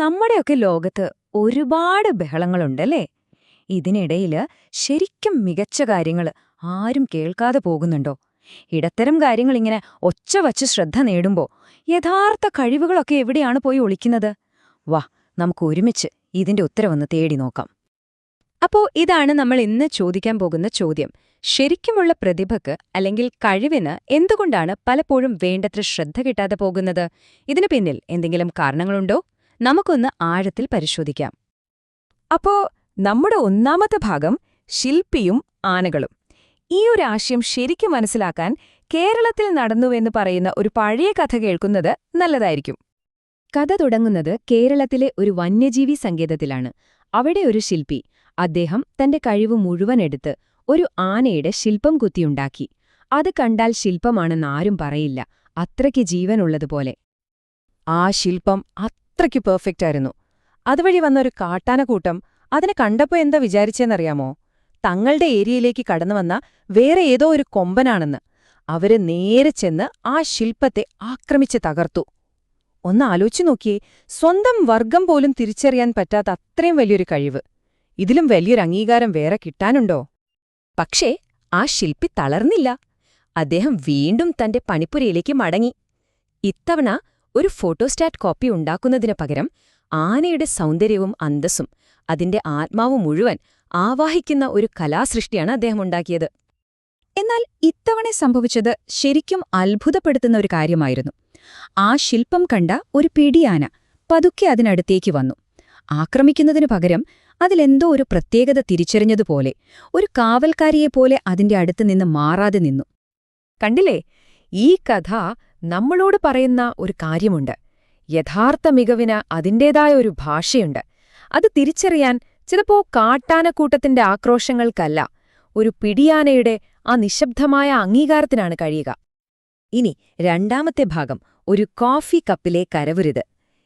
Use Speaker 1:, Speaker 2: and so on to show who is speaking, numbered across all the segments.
Speaker 1: നമ്മുടെയൊക്കെ ലോകത്ത് ഒരുപാട് ബഹളങ്ങളുണ്ടല്ലേ? ഇതിനിടയിൽ ശരിക്കും മികച്ച കാര്യങ്ങൾ ആരും കേൾക്കാതെ പോകുന്നുണ്ടോ? ഇടത്തരം കാര്യങ്ങൾ ഇങ്ങനെ ഒച്ച വച്ച് ശ്രദ്ധ നേടുമ്പോ യഥാർത്ഥ കഴിവുകളൊക്കെ എവിടെയാണ് പോയി ഒളിക്കുന്നത്? വാ നമുക്ക് ഒരുമിച്ച് ഇതിന്റെ ഉത്തരവൊന്ന് തേടി നോക്കാം. അപ്പോൾ ഇതാണ് നമ്മൾ ഇന്ന് ചോദിക്കാൻ പോകുന്ന ചോദ്യം. ശരിക്കുമുള്ള പ്രതിഭക്ക് അല്ലെങ്കിൽ കഴിവിന് എന്തുകൊണ്ടാണ് പലപ്പോഴും വേണ്ടത്ര ശ്രദ്ധ കിട്ടാതെ പോകുന്നത്? ഇതിനു പിന്നിൽ എന്തെങ്കിലും കാരണങ്ങളുണ്ടോ? നമുക്കൊന്ന് ആഴത്തിൽ പരിശോധിക്കാം.
Speaker 2: അപ്പോ നമ്മുടെ ഒന്നാമത്തെ ഭാഗം ശില്പിയും ആനകളും. ഈ ഒരു ആശയം ശരിക്കും മനസ്സിലാക്കാൻ കേരളത്തിൽ നടന്നുവെന്ന് പറയുന്ന ഒരു പഴയ കഥ കേൾക്കുന്നത് നല്ലതായിരിക്കും.
Speaker 1: കഥ തുടങ്ങുന്നത് കേരളത്തിലെ ഒരു വന്യജീവി സങ്കേതത്തിലാണ്. അവിടെ ഒരു ശില്പി അദ്ദേഹം തന്റെ കഴിവ് മുഴുവൻ എടുത്ത് ഒരു ആനയുടെ ശില്പം കുത്തിയുണ്ടാക്കി. അത് കണ്ടാൽ ശില്പമാണെന്ന് ആരും പറയില്ല. അത്രയ്ക്ക് ജീവനുള്ളതുപോലെ.
Speaker 2: ആ ശില്പം അത്രയ്ക്ക് പെർഫെക്റ്റ് ആയിരുന്നു. അതുവഴി വന്ന വന്നൊരു കാട്ടാനക്കൂട്ടം അതിനെ കണ്ടപ്പോൾ എന്താ വിചാരിച്ചെന്നറിയാമോ? തങ്ങളുടെ ഏരിയയിലേക്ക് കടന്നുവന്ന വേറെ ഏതോ ഒരു കൊമ്പനാണെന്ന്. അവർ നേരെ ചെന്ന് ആ ശില്പത്തെ ആക്രമിച്ച് തകർത്തു. ഒന്ന് ആലോചിച്ചു നോക്കിയേ സ്വന്തം വർഗം പോലും തിരിച്ചറിയാൻ പറ്റാത്ത അത്രയും വലിയൊരു കഴിവ്. ഇതിലും വലിയൊരു അംഗീകാരം വേറെ കിട്ടാനുണ്ടോ?
Speaker 1: പക്ഷേ ആ ശില്പി തളർന്നില്ല. അദ്ദേഹം വീണ്ടും തന്റെ പണിപ്പുരയിലേക്ക് മടങ്ങി. ഇത്തവണ ഒരു ഫോട്ടോസ്റ്റാറ്റ് കോപ്പി ഉണ്ടാക്കുന്നതിന് പകരം ആനയുടെ സൗന്ദര്യവും അന്തസ്സും അതിന്റെ ആത്മാവ് മുഴുവൻ ആവാഹിക്കുന്ന ഒരു കലാസൃഷ്ടിയാണ് അദ്ദേഹം ഉണ്ടാക്കിയത്. എന്നാൽ ഇത്തവണ സംഭവിച്ചത് ശരിക്കും അത്ഭുതപ്പെടുത്തുന്ന ഒരു കാര്യമായിരുന്നു. ആ ശില്പം കണ്ട ഒരു പിടിയാന പതുക്കെ അതിനടുത്തേക്ക് വന്നു. ആക്രമിക്കുന്നതിനു പകരം അതിലെന്തോ ഒരു പ്രത്യേകത തിരിച്ചറിഞ്ഞതുപോലെ ഒരു കാവൽക്കാരിയെപ്പോലെ അതിന്റെ അടുത്ത് നിന്ന് മാറാതെ നിന്നു.
Speaker 2: കണ്ടില്ലേ? ഈ കഥ നമ്മളോട് പറയുന്ന ഒരു കാര്യമുണ്ട്. യഥാർത്ഥ മികവിന് അതിന്റേതായ ഒരു ഭാഷയുണ്ട്. അത് തിരിച്ചറിയാൻ ചിലപ്പോ കാട്ടാനക്കൂട്ടത്തിന്റെ ആക്രോശങ്ങൾക്കല്ല ഒരു പിടിയാനയുടെ ആ നിശബ്ദമായ അംഗീകാരത്തിനാണ് കഴിയുക.
Speaker 1: ഇനി രണ്ടാമത്തെ ഭാഗം ഒരു കോഫി കപ്പിലെ കരവുരുത്.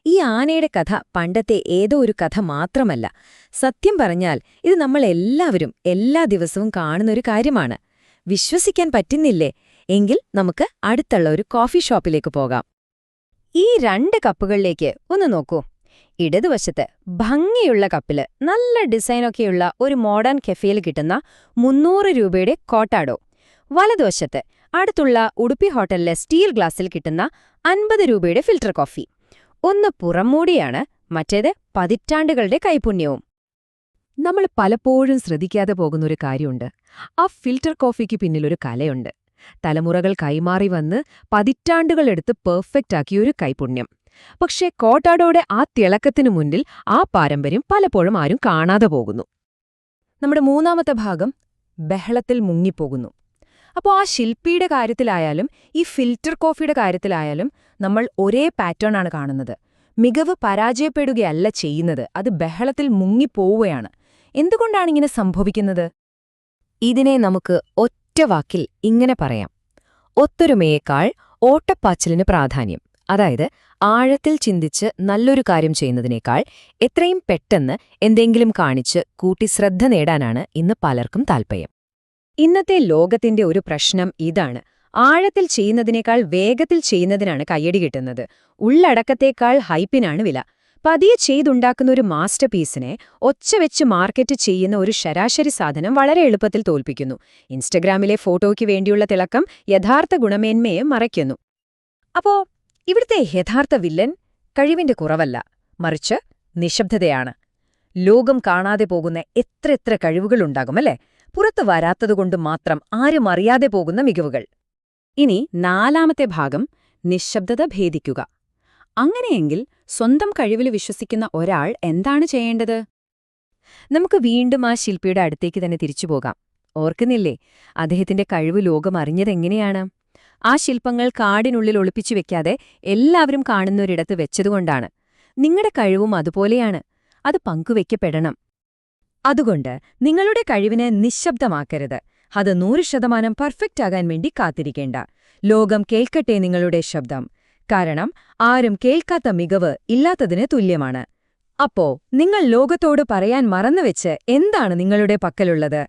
Speaker 1: ഈ ആനയുടെ കഥ പണ്ടത്തെ ഏതോ ഒരു കഥ മാത്രമല്ല. സത്യം പറഞ്ഞാൽ ഇത് നമ്മൾ എല്ലാവരും എല്ലാ ദിവസവും കാണുന്നൊരു കാര്യമാണ്. വിശ്വസിക്കാൻ പറ്റുന്നില്ലേ? എങ്കിൽ നമുക്ക് അടുത്തുള്ള ഒരു കോഫി ഷോപ്പിലേക്ക് പോകാം. ഈ രണ്ട് കപ്പുകളിലേക്ക് ഒന്ന് നോക്കൂ. ഇടതുവശത്ത് ഭംഗിയുള്ള കപ്പിൽ നല്ല ഡിസൈനൊക്കെയുള്ള ഒരു മോഡേൺ കെഫേയിൽ കിട്ടുന്ന മുന്നൂറ് രൂപയുടെ കോട്ടാഡോ വലതുവശത്ത് അടുത്തുള്ള ഉടുപ്പി ഹോട്ടലിലെ സ്റ്റീൽ ഗ്ലാസ്സിൽ കിട്ടുന്ന അൻപത് രൂപയുടെ ഫിൽട്ടർ കോഫി ഒന്ന് പുറംമൂടിയാണ് മറ്റേത് പതിറ്റാണ്ടുകളുടെ കൈപുണ്യവും.
Speaker 2: നമ്മൾ പലപ്പോഴും ശ്രദ്ധിക്കാതെ പോകുന്നൊരു കാര്യമുണ്ട്. ആ ഫിൽറ്റർ കോഫിക്ക് പിന്നിലൊരു കലയുണ്ട്. തലമുറകൾ കൈമാറി വന്ന് പതിറ്റാണ്ടുകളെടുത്ത് പെർഫെക്റ്റ് ഒരു കൈപുണ്യം. പക്ഷേ കോട്ടാടോടെ ആ തിളക്കത്തിനു മുന്നിൽ ആ പാരമ്പര്യം പലപ്പോഴും ആരും കാണാതെ പോകുന്നു. നമ്മുടെ മൂന്നാമത്തെ ഭാഗം ബഹളത്തിൽ മുങ്ങിപ്പോകുന്നു. അപ്പോൾ ആ ശില്പിയുടെ കാര്യത്തിലായാലും ഈ ഫിൽറ്റർ കോഫിയുടെ കാര്യത്തിലായാലും നമ്മൾ ഒരേ പാറ്റേൺ ആണ് കാണുന്നത്. മികവ് പരാജയപ്പെടുകയല്ല ചെയ്യുന്നത് അത് ബഹളത്തിൽ മുങ്ങിപ്പോവുകയാണ്. എന്തുകൊണ്ടാണ് ഇങ്ങനെ സംഭവിക്കുന്നത്?
Speaker 1: ഇതിനെ നമുക്ക് ഒറ്റ വാക്കിൽ ഇങ്ങനെ പറയാം. ഒത്തൊരുമയേക്കാൾ ഓട്ടപ്പാച്ചിലിന് പ്രാധാന്യം. അതായത് ആഴത്തിൽ ചിന്തിച്ച് നല്ലൊരു കാര്യം ചെയ്യുന്നതിനേക്കാൾ എത്രയും പെട്ടെന്ന് എന്തെങ്കിലും കാണിച്ച് കൂട്ടി ശ്രദ്ധ നേടാനാണ് ഇന്ന് പലർക്കും താൽപ്പര്യം. ഇന്നത്തെ ലോകത്തിന്റെ ഒരു പ്രശ്നം ഇതാണ്. ആഴത്തിൽ ചെയ്യുന്നതിനേക്കാൾ വേഗത്തിൽ ചെയ്യുന്നതിനാണ് കയ്യടി കിട്ടുന്നത്. ഉള്ളടക്കത്തേക്കാൾ ഹൈപ്പിനാണ് വില. പതിയെ ചെയ്തുണ്ടാക്കുന്ന ഒരു മാസ്റ്റർ പീസിനെ ഒച്ചവെച്ച് മാർക്കറ്റ് ചെയ്യുന്ന ഒരു ശരാശരി സാധനം വളരെ എളുപ്പത്തിൽ തോൽപ്പിക്കുന്നു. ഇൻസ്റ്റഗ്രാമിലെ ഫോട്ടോയ്ക്ക് വേണ്ടിയുള്ള തിളക്കം യഥാർത്ഥ ഗുണമേന്മയെ മറയ്ക്കുന്നു. അപ്പോ ഇവിടുത്തെ യഥാർത്ഥ വില്ലൻ കഴിവിന്റെ കുറവല്ല മറിച്ച് നിശബ്ദതയാണ്. ലോകം കാണാതെ പോകുന്ന എത്ര എത്ര കഴിവുകളുണ്ടാകുമല്ലേ പുറത്തു വരാത്തതുകൊണ്ട് മാത്രം ആരും അറിയാതെ പോകുന്ന മികവുകൾ. ഇനി നാലാമത്തെ ഭാഗം നിശബ്ദത ഭേദിക്കുക. അങ്ങനെയെങ്കിൽ സ്വന്തം കഴിവിൽ വിശ്വസിക്കുന്ന ഒരാൾ എന്താണ് ചെയ്യേണ്ടത്? നമുക്ക് വീണ്ടും ആ ശില്പിയുടെ അടുത്തേക്ക് തന്നെ തിരിച്ചു പോകാം. ഓർക്കുന്നില്ലേ? അദ്ദേഹത്തിന്റെ കഴിവ് ലോകം അറിഞ്ഞതെങ്ങനെയാണ്? ആ ശില്പങ്ങൾ കാടിനുള്ളിൽ ഒളിപ്പിച്ചു വെക്കാതെ എല്ലാവരും കാണുന്നൊരിടത്ത് വെച്ചതുകൊണ്ടാണ്. നിങ്ങളുടെ കഴിവും അതുപോലെയാണ്. അത് പങ്കുവെക്കപ്പെടണം. അതുകൊണ്ട് നിങ്ങളുടെ കഴിവിനെ നിശബ്ദമാക്കരുത്. അത് നൂറ് ശതമാനം പെർഫെക്റ്റ് ആകാൻ വേണ്ടി കാത്തിരിക്കേണ്ട. ലോകം കേൾക്കട്ടെ നിങ്ങളുടെ ശബ്ദം. കാരണം ആരും കേൾക്കാത്ത മികവ് ഇല്ലാത്തതിന് തുല്യമാണ്. അപ്പോ നിങ്ങൾ ലോകത്തോട് പറയാൻ മറന്നുവെച്ച് എന്താണ് നിങ്ങളുടെ പക്കലുള്ളത്?